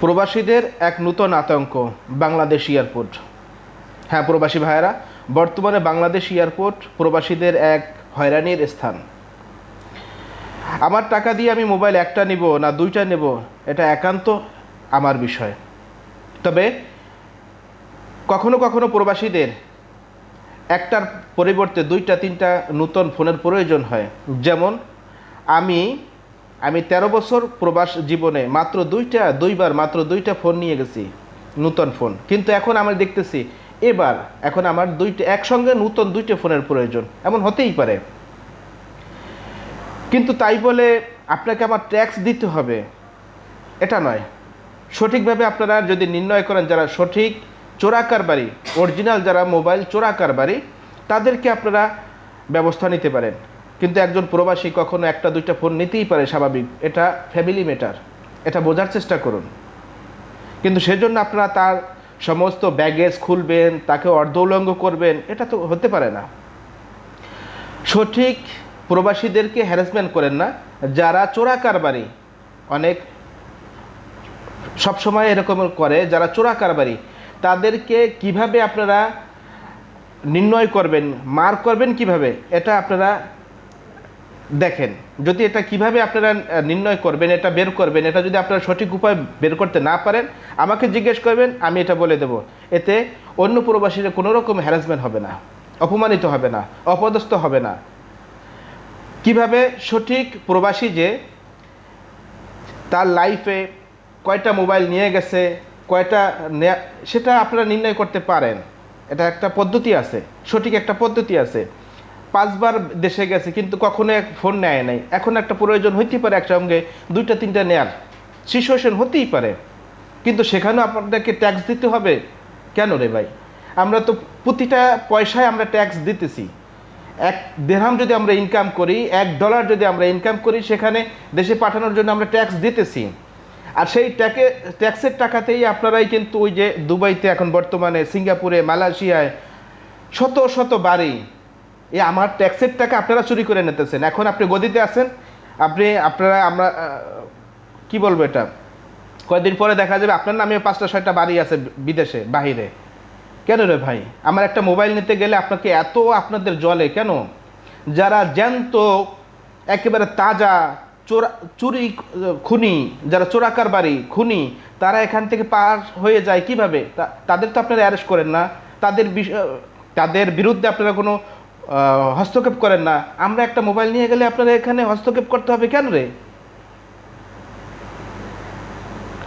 প্রবাসীদের এক নূতন আতঙ্ক, বাংলাদেশ এয়ারপোর্ট। হ্যাঁ প্রবাসী ভাইয়েরা, বর্তমানে বাংলাদেশ এয়ারপোর্ট প্রবাসীদের এক হয়রানির স্থান। আমার টাকা দিয়ে আমি মোবাইল একটা নিব না দুইটা নেব, এটা একান্ত আমার বিষয়। তবে কখনো কখনো প্রবাসীদের একটার পরিবর্তে দুইটা, তিনটা নূতন ফোনের প্রয়োজন হয়। যেমন, আমি আমি তেরো বছর প্রবাস জীবনে মাত্র দুইটা, দুইবার মাত্র দুইটা ফোন নিয়ে গেছি, নূতন ফোন। কিন্তু এখন আমি দেখতেছি, এবার এখন আমার দুইটা, একসঙ্গে নূতন দুইটা ফোনের প্রয়োজন। এমন হতেই পারে। কিন্তু তাই বলে আপনাকে আমার ট্যাক্স দিতে হবে। এটা নয়। সঠিকভাবে আপনারা যদি নির্ণয় করেন, যারা সঠিক চোরা কারবারি অরিজিনাল যারা মোবাইল চোরা কারবারি তাদেরকে আপনারা ব্যবস্থা নিতে পারেন। কিন্তু একজন প্রবাসী কখনো একটা, দুইটা ফোন নিতেই পারে স্বাভাবিক। এটা ফ্যামিলি ম্যাটার এটা বোঝার চেষ্টা করুন। কিন্তু সেজন্য আপনারা তার সমস্ত ব্যাগেজ খুলবেন, তাকে অর্ধ উলঙ্গ করবেন, এটা তো হতে পারে না। সঠিক প্রবাসীদেরকে হ্যারাসমেন্ট করেন না। যারা চোরা কারবারি, অনেক সবসময় এরকম করে, যারা চোরা কারবারি, তাদেরকে কীভাবে আপনারা নির্ণয় করবেন, মার করবেন কীভাবে, এটা আপনারা দেখেন, যদি এটা কীভাবে আপনারা নির্ণয় করবেন, এটা বের করবেন, এটা যদি আপনারা সঠিক উপায় বের করতে না পারেন, আমাকে জিজ্ঞেস করবেন, আমি এটা বলে দেব। এতে অন্য প্রবাসীরা কোনো রকম হ্যারাসমেন্ট হবে না, অপমানিত হবে না, অপদস্থ হবে না। কীভাবে সঠিক প্রবাসী যে তার লাইফে কয়টা মোবাইল নিয়ে গেছে, কয়টা সেটা আপনারা নির্ণয় করতে পারেন। এটা একটা পদ্ধতি আছে, সঠিক একটা পদ্ধতি আছে। পাঁচবার দেশে গেছে, কিন্তু কখনো এক ফোন নেয় নাই। এখন একটা প্রয়োজন হইতেই পারে একসঙ্গে দুইটা, তিনটা নেয়ার। সিচুয়েশন হতেই পারে। কিন্তু সেখানেও আপনাদেরকে ট্যাক্স দিতে হবে। কেন রে ভাই? আমরা তো প্রতিটা পয়সায় আমরা ট্যাক্স দিতেছি। এক দেড়হাম যদি আমরা ইনকাম করি, এক ডলার যদি আমরা ইনকাম করি, সেখানে দেশে পাঠানোর জন্য আমরা ট্যাক্স দিতেছি। আর সেই ট্যাকে ট্যাক্সের টাকাতেই আপনারাই কিন্তু ওই যে দুবাইতে এখন বর্তমানে, সিঙ্গাপুরে, মালয়েশিয়ায় শত শত বাড়ি এ আমার ট্যাক্সের টাকা আপনারা চুরি করে নিতেছেন। এখন আপনি গদিতে আছেন, আপনি, আপনারা, আমরা কি বলব এটা? কয়েকদিন পরে দেখা যাবে আপনার নামে পাঁচটা, ছয়টা বাড়ি আছে বিদেশে, বাহিরে। কেন রে ভাই? আমার একটা মোবাইল নিতে গেলে আপনাকে এত আপনাদের জলে কেন? যারা জ্যান্ত, একেবারে তাজা চোরা, চুরি, খুনি, যারা চোরাকার বাড়ি, খুনি, তারা এখান থেকে পার হয়ে যায় কীভাবে? তাদের তো আপনারা অ্যারেস্ট করেন না। তাদের তাদের বিরুদ্ধে আপনারা কোনো হস্তক্ষেপ করেন না। আমরা একটা মোবাইল নিয়ে গেলে আপনারা এখানে হস্তক্ষেপ করতে হবে কেন রে?